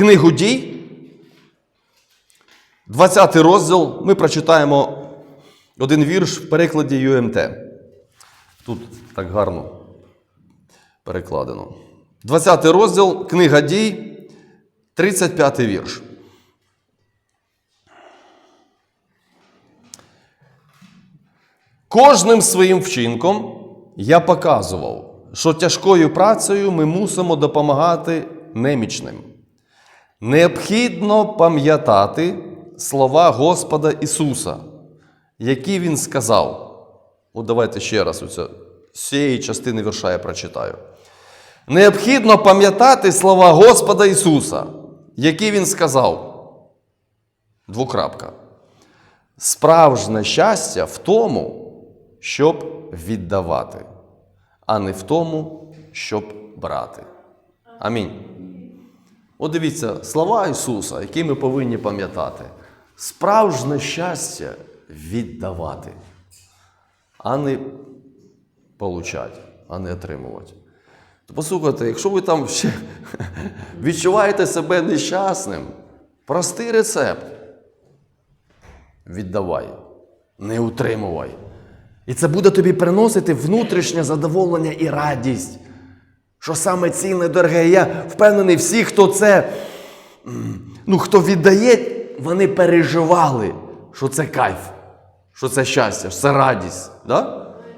книгу дій, 20 розділ. Ми прочитаємо один вірш в перекладі ЮМТ. Тут так гарно перекладено. 20 розділ, книга дій, 35 вірш. Кожним своїм вчинком я показував, що тяжкою працею ми мусимо допомагати немічним. Необхідно пам'ятати слова Господа Ісуса, які Він сказав. От давайте ще раз з цієї частини вірша я прочитаю. Необхідно пам'ятати слова Господа Ісуса, які Він сказав. Двокрапка. Справжнє щастя в тому, щоб віддавати, а не в тому, щоб брати. Амінь. От дивіться, слова Ісуса, які ми повинні пам'ятати. Справжнє щастя віддавати, а не получати, а не отримувати. То послухайте, якщо ви там ще відчуваєте себе нещасним, простий рецепт. Віддавай, не утримувай. І це буде тобі приносити внутрішнє задоволення і радість. Що саме цінне, дороге, я впевнений, всі, хто це, ну, хто віддає, вони переживали, що це кайф, що це щастя, що це радість. Да?